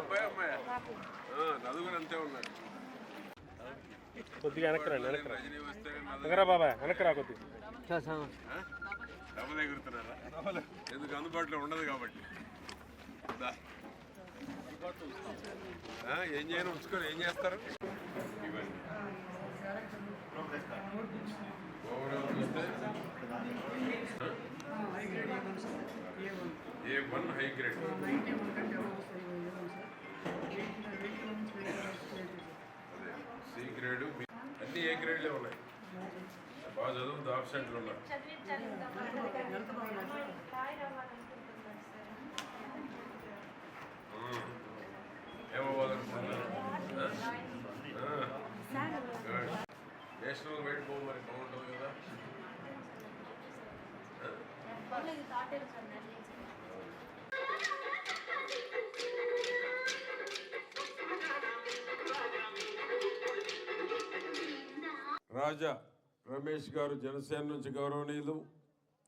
అబ్బాయి అమ్మాయి నలుగురు అంతే ఉన్నారు. కొద్దిగా వెనక్కి రండి వెనక్కి రజనీ వస్తే వెనకరా బాబాయ్ వెనక్కి రా కొద్దిగా డబ్బులు ఎగురుతున్నారా? ఎందుకు అందుబాటులో ఉండదు కాబట్టి. ఏం చేయను ఉంచుకొని ఏం చేస్తారు? A one high grade. గ్రేడ్లే ఉన్నాయి. బాగా చదువుతూ ఆబ్సెంట్లు ఉన్నారు ఏమవ్వాలనుకుంటున్నారు నేషనల్ వైట్ పో మరి బాగుంటుంది కదా? రాజా రమేష్ గారు జనసేన నుంచి గౌరవనీయులు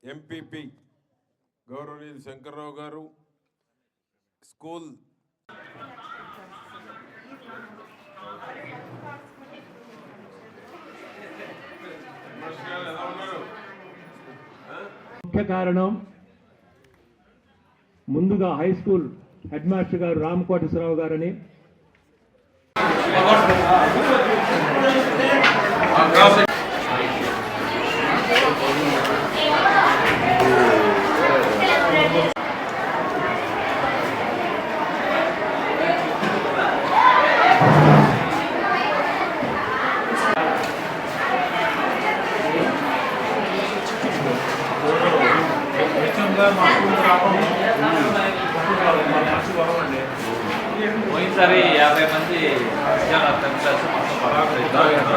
ఎంపీపీ గౌరవనీయులు శంకర్రావు గారు స్కూల్ ముఖ్య కారణం ముందుగా హై స్కూల్ హెడ్ మాస్టర్ గారు రామకోటేశ్వరరావు గారని. పోయినసారి యాభై మంది విద్యార్థులు టెన్త్ క్లాస్ మొత్తం